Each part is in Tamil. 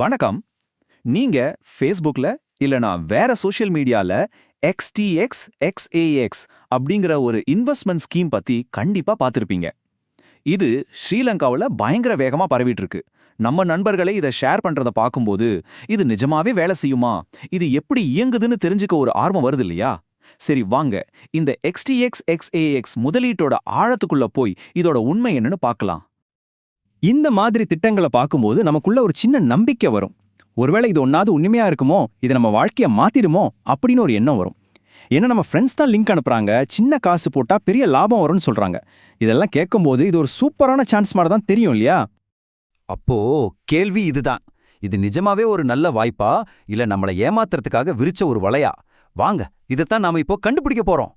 வணக்கம். நீங்க ஃபேஸ்புக்ல இல்லனா வேற சோஷியல் மீடியால எக்ஸ்டிஎக்ஸ் எக்ஸ்ஏஎக்ஸ் அப்படிங்கிற ஒரு இன்வெஸ்ட்மெண்ட் ஸ்கீம் பத்தி கண்டிப்பா பார்த்திருப்பீங்க. இது ஸ்ரீலங்காவுல பயங்கர வேகமா பரவிட்டு இருக்கு நம்ம நண்பர்களே இதை ஷேர் பண்றத பார்க்கும்போது இது நிஜமாவே வேலை செய்யுமா? இது எப்படி இயங்குதுன்னு தெரிஞ்சுக்க ஒரு ஆர்வம் வருது இல்லையா? சரி வாங்க. இந்த எக்ஸ்டிஎக்ஸ் எக்ஸ்ஏஎக்ஸ் முதலீட்டோட ஆழத்துக்குள்ள போய் இதோட உண்மை என்னன்னு பார்க்கலாம். இந்த மாதிரி திட்டங்களை பார்க்கும்போது நமக்குள்ள ஒரு சின்ன நம்பிக்கை வரும். ஒருவேளை இது ஒன்னாவது உண்மையா இருக்குமோ? இது நம்ம வாழ்க்கையை மாத்திடுமோ? அப்படின்னு ஒரு எண்ணம் வரும். ஏன்னா நம்ம ஃப்ரெண்ட்ஸ் தான் லிங்க் அனுப்புறாங்க. சின்ன காசு போட்டா பெரிய லாபம் வரும்னு சொல்றாங்க. இதெல்லாம் கேட்கும்போது இது ஒரு சூப்பரான சான்ஸ் மாதிரி தான் தெரியும் இல்லையா? அப்போ கேள்வி இதுதான். இது நிஜமாவே ஒரு நல்ல வாய்ப்பா? இல்ல நம்மள ஏமாத்துறதுக்காக விரிச்ச ஒரு வலையா? வாங்க இதைத்தான் நாம இப்போ கண்டுபிடிக்க போறோம்.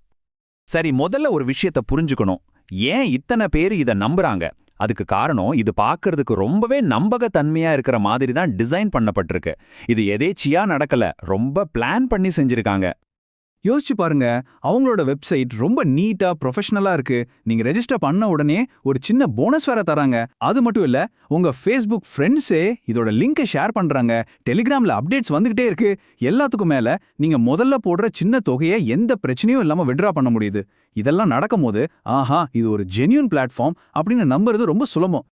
சரி முதல்ல ஒரு விஷயத்த புரிஞ்சுக்கணும். ஏன் இத்தனை பேர் இத நம்புறாங்க? அதுக்கு காரணம் இது பார்க்கறதுக்கு ரொம்பவே நம்பகத்தன்மையா இருக்கிற மாதிரி தான் டிசைன் பண்ணப்பட்டிருக்கு. இது எதேச்சியா நடக்கல ரொம்ப பிளான் பண்ணி செஞ்சிருக்காங்க. யோசிச்சு பாருங்க அவங்களோட வெப்சைட் ரொம்ப நீட்டா ப்ரொஃபஷனலா இருக்கு. நீங்க ரெஜிஸ்டர் பண்ண உடனே ஒரு சின்ன போனஸ் வேற தராங்க. அது மட்டும் இல்ல உங்க ஃபேஸ்புக் ஃப்ரெண்ட்ஸே இதோட லிங்கை ஷேர் பண்றாங்க. டெலிகிராம்ல அப்டேட்ஸ் வந்துகிட்டே இருக்கு. எல்லாத்துக்கும் மேல நீங்க முதல்ல போடுற சின்ன தொகையை எந்த பிரச்சனையும் இல்லாம விட்ரா பண்ண முடியுது. இதெல்லாம் நடக்கும்போது ஆஹா இது ஒரு ஜென்யூன் பிளாட்ஃபார்ம் அப்படின்னு நம்புறது ரொம்ப சுலபம்.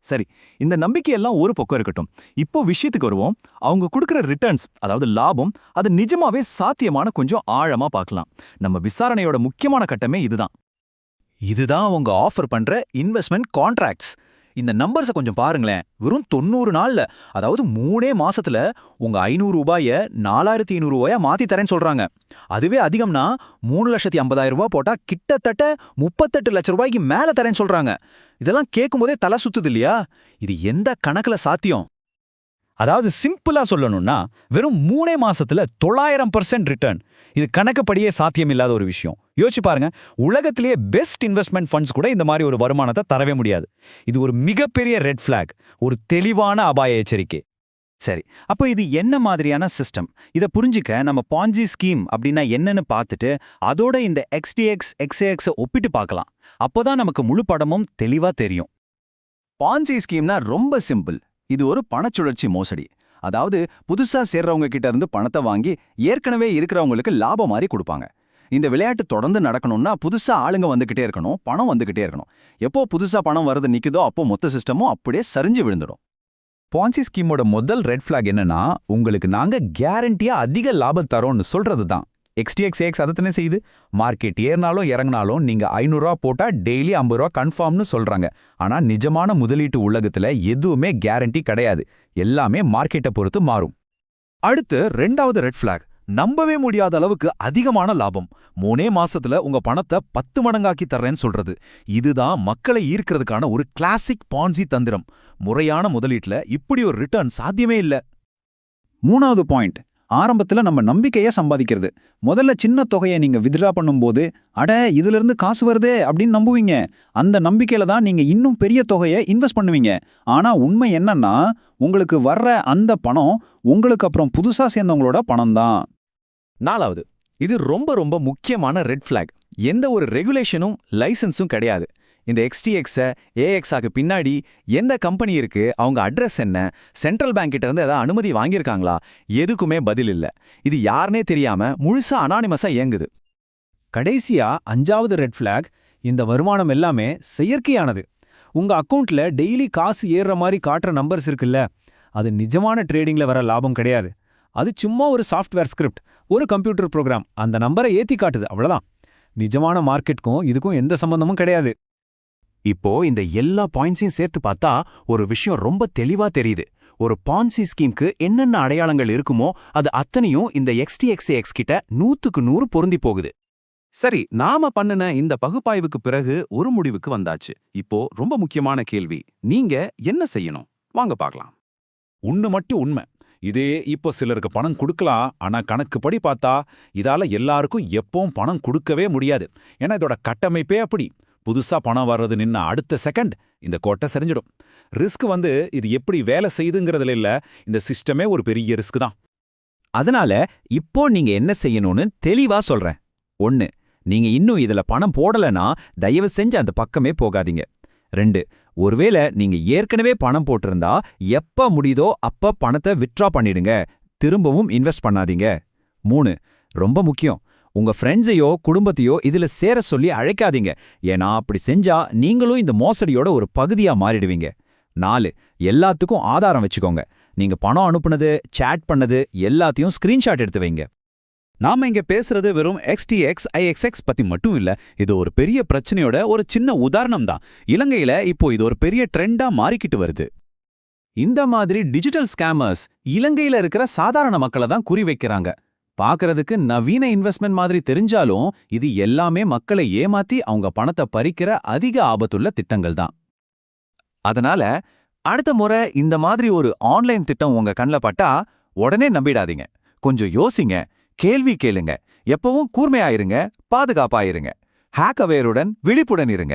சரி இந்த நம்பிக்கையெல்லாம் ஒரு பக்கம் இருக்கட்டும். இப்போ விஷயத்துக்கு வருவோம். அவங்க கொடுக்குற ரிட்டர்ன்ஸ் அதாவது லாபம் அது நிஜமாவே சாத்தியமான கொஞ்சம் ஆழமா பார்க்கலாம். நம்ம விசாரணையோட முக்கியமான கட்டமே இதுதான். இதுதான் அவங்க ஆஃபர் பண்ற இன்வெஸ்ட்மெண்ட் கான்ட்ராக்ட்ஸ் இந்த நம்பர்ஸை கொஞ்சம் பாருங்களேன். வெறும் தொண்ணூறு நாள்ல அதாவது மூணே மாசத்துல உங்க ஐநூறு ரூபாய நாலாயிரத்தி ஐநூறு ரூபாயா மாத்தி தரேன்னு சொல்றாங்க. அதுவே அதிகம்னா மூணு லட்சத்தி ஐம்பதாயிரம் ரூபாய் போட்டா கிட்டத்தட்ட முப்பத்தெட்டு லட்ச ரூபாய்க்கு மேல தரேன்னு சொல்றாங்க. இதெல்லாம் கேட்கும்போதே தலை சுத்துது இல்லையா? இது எந்த கணக்குல சாத்தியம்? அதாவது சிம்பிளா சொல்லணும்னா வெறும் மூணே மாசத்துல தொள்ளாயிரம் பர்சன்ட் ரிட்டர்ன் இது கணக்குப்படியே சாத்தியமில்லாத ஒரு விஷயம். யோசிச்சு பாருங்க உலகத்திலேயே பெஸ்ட் இன்வெஸ்ட்மெண்ட் ஃபண்ட்ஸ் கூட இந்த மாதிரி ஒரு வருமானத்தை தரவே முடியாது. இது ஒரு மிகப்பெரிய ரெட் ஃபிளாக் ஒரு தெளிவான அபாய எச்சரிக்கை. சரி அப்போ இது என்ன மாதிரியான சிஸ்டம் இதை புரிஞ்சுக்க நம்ம பாஞ்சி ஸ்கீம் அப்படின்னா என்னன்னு பார்த்துட்டு அதோட இந்த எக்ஸ்டிஎக்ஸ் எக்ஸ்ஏஎக்ஸை ஒப்பிட்டு பார்க்கலாம். அப்போதான் நமக்கு முழு படமும் தெளிவா தெரியும். பாஞ்சி ஸ்கீம்னா ரொம்ப சிம்பிள் இது ஒரு பணச்சுழற்சி மோசடி. அதாவது புதுசா சேர்றவங்க கிட்ட இருந்து பணத்தை வாங்கி ஏற்கனவே இருக்கிறவங்களுக்கு லாபம் மாதிரி கொடுப்பாங்க. இந்த விளையாட்டு தொடர்ந்து நடக்கணும்னா புதுசா ஆளுங்க வந்துகிட்டே இருக்கணும் பணம் வந்துகிட்டே இருக்கணும். எப்போ புதுசா பணம் வருது நிக்குதோ அப்போ மொத்த சிஸ்டமும் அப்படியே சரிஞ்சு விழுந்துடும். பான்சி ஸ்கீமோட முதல் ரெட் ஃபிளாக் என்னன்னா உங்களுக்கு நாங்க கேரண்டியா அதிக லாபம் தரோம்னு சொல்றது தான் எக்ஸ்டிஎக்ஸ் எக்ஸ் அதைத்தானே செய்யுது. மார்க்கெட் ஏறினாலும் இறங்கினாலும் நீங்க ஐநூறுரூவா போட்டா டெய்லி ஐம்பது ரூபா கன்ஃபார்ம்னு சொல்றாங்க. ஆனா நிஜமான முதலீட்டு உலகத்துல எதுவுமே கேரண்டி கிடையாது. எல்லாமே மார்க்கெட்டை பொறுத்து மாறும். அடுத்து ரெண்டாவது ரெட் ஃபிளாக் நம்பவே முடியாத அளவுக்கு அதிகமான லாபம். மூணே மாசத்துல உங்க பணத்தை பத்து மடங்காக்கி தர்றேன்னு சொல்றது. இதுதான் மக்களை ஈர்க்கிறதுக்கான ஒரு கிளாசிக் பான்சி தந்திரம். முறையான முதலீட்டுல இப்படி ஒரு ரிட்டர்ன் சாத்தியமே இல்ல. மூணாவது பாயிண்ட் ஆரம்பத்துல நம்ம நம்பிக்கையை சம்பாதிக்கிறது. முதல்ல சின்ன தொகையை நீங்க வித்ட்ரா பண்ணும்போது அட இதுல இருந்து காசு வருதே அப்படின்னு நம்புவீங்க. அந்த நம்பிக்கையில தான் நீங்க இன்னும் பெரிய தொகையை இன்வெஸ்ட் பண்ணுவீங்க. ஆனா உண்மை என்னன்னா உங்களுக்கு வர்ற அந்த பணம் உங்களுக்கு அப்புறம் புதுசா சேர்ந்தவங்களோட பணம் தான் நாலாவது இது ரொம்ப ரொம்ப முக்கியமான ரெட் ஃபிளாக் எந்த ஒரு ரெகுலேஷனும் லைசன்ஸும் கிடையாது. இந்த எக்ஸ்டிஎக்ஸை ஏஎக்ஸாக்கு பின்னாடி எந்த கம்பெனி இருக்கு அவங்க அட்ரஸ் என்ன சென்ட்ரல் பேங்க் கிட்ட இருந்து ஏதாவது அனுமதி வாங்கியிருக்காங்களா? எதுக்குமே பதில் இல்ல. இது யாருனே தெரியாம முழுசா அனானிமஸா இயங்குது. கடைசியா அஞ்சாவது ரெட் ஃபிளாக் இந்த வருமானம் எல்லாமே செயற்கையானது. உங்க அக்கவுண்ட்ல டெய்லி காசு ஏறுற மாதிரி காட்டுற நம்பர்ஸ் இருக்குல்ல அது நிஜமான ட்ரேடிங்ல வர லாபம் கிடையாது. அது சும்மா ஒரு சாஃப்ட்வேர் ஸ்கிரிப்ட் ஒரு கம்ப்யூட்டர் ப்ரோக்ராம் அந்த நம்பரை ஏத்தி காட்டுது அவ்வளவுதான். நிஜமான மார்க்கெட்டுக்கும் இதுக்கும் எந்த சம்பந்தமும் கிடையாது. இப்போ இந்த எல்லா பாயிண்ட்ஸையும் சேர்த்து பார்த்தா ஒரு விஷயம் ரொம்ப தெளிவா தெரியுது. ஒரு பான்சி ஸ்கீம்க்கு என்னென்ன அடையாளங்கள் இருக்குமோ அது அத்தனையும் இந்த எக்ஸ்டிஎக்ஸ்ஏஎக்ஸ் கிட்ட நூத்துக்கு நூறு பொருந்தி போகுது. சரி நாம பண்ணுன இந்த பகுப்பாய்வுக்கு பிறகு ஒரு முடிவுக்கு வந்தாச்சு. இப்போ ரொம்ப முக்கியமான கேள்வி. நீங்க என்ன செய்யணும்? வாங்க பார்க்கலாம். உண்ணு மட்டும் உண்மை. இதே இப்போ சிலருக்கு பணம் கொடுக்கலாம். ஆனா கணக்குப்படி பார்த்தா இதால எல்லாருக்கும் எப்பவும் பணம் கொடுக்கவே முடியாது. ஏன்னா இதோட கட்டமைப்பே அப்படி. புதுசா பணம் வர்றது நின்ன அடுத்த செகண்ட் இந்த கோட்டை சரிஞ்சிடும் ரிஸ்க் வந்து இது எப்படி வேலை செய்யுதுங்கிறதுல இல்ல இந்த சிஸ்டமே ஒரு பெரிய ரிஸ்க் தான். அதனால இப்போ நீங்க என்ன செய்யணும்னு தெளிவா சொல்றேன். ஒன்னு நீங்க இன்னும் இதுல பணம் போடலனா தயவு செஞ்சு அந்த பக்கமே போகாதீங்க. ரெண்டு ஒருவேளை நீங்க ஏற்கனவே பணம் போட்டிருந்தா எப்ப முடியுதோ அப்ப பணத்தை வித்ட்ரா பண்ணிடுங்க. திரும்பவும் இன்வெஸ்ட் பண்ணாதீங்க. மூணு ரொம்ப முக்கியம் உங்க ஃப்ரெண்ட்ஸையோ குடும்பத்தையோ இதுல சேர சொல்லி அழைக்காதீங்க. ஏன்னா அப்படி செஞ்சா நீங்களும் இந்த மோசடியோட ஒரு பகுதியா மாறிடுவீங்க. நாலு எல்லாத்துக்கும் ஆதாரம் வச்சுக்கோங்க. நீங்க பணம் அனுப்புனது சேட் பண்ணது எல்லாத்தையும் ஸ்கிரீன்ஷாட் எடுத்து வைங்க. நாம இங்க பேசுறது வெறும் எக்ஸ்டிஎக்ஸ் ஐஎக்ஸ்எக்ஸ் பத்தி மட்டும் இல்ல இது ஒரு பெரிய பிரச்சனையோட ஒரு சின்ன உதாரணம் தான். இலங்கையில இப்போ இது ஒரு பெரிய ட்ரெண்டா மாறிக்கிட்டு வருது. இந்த மாதிரி டிஜிட்டல் ஸ்கேமர்ஸ் இலங்கையில இருக்கிற சாதாரண மக்களை தான் குறி வைக்கிறாங்க. பாக்குறதுக்கு நவீன இன்வெஸ்ட்மெண்ட் மாதிரி தெரிஞ்சாலும் இது எல்லாமே மக்களை ஏமாத்தி அவங்க பணத்தை பறிக்கிற அதிக ஆபத்துள்ள திட்டங்கள் தான். அதனால அடுத்த முறை இந்த மாதிரி ஒரு ஆன்லைன் திட்டம் உங்க கண்ணில் பட்டா உடனே நம்பிடாதீங்க. கொஞ்சம் யோசிங்க கேள்வி கேளுங்க எப்பவும் கூர்மையாயிருங்க பாதுகாப்பாயிருங்க ஹேக் அவேருடன் விழிப்புடன் இருங்க.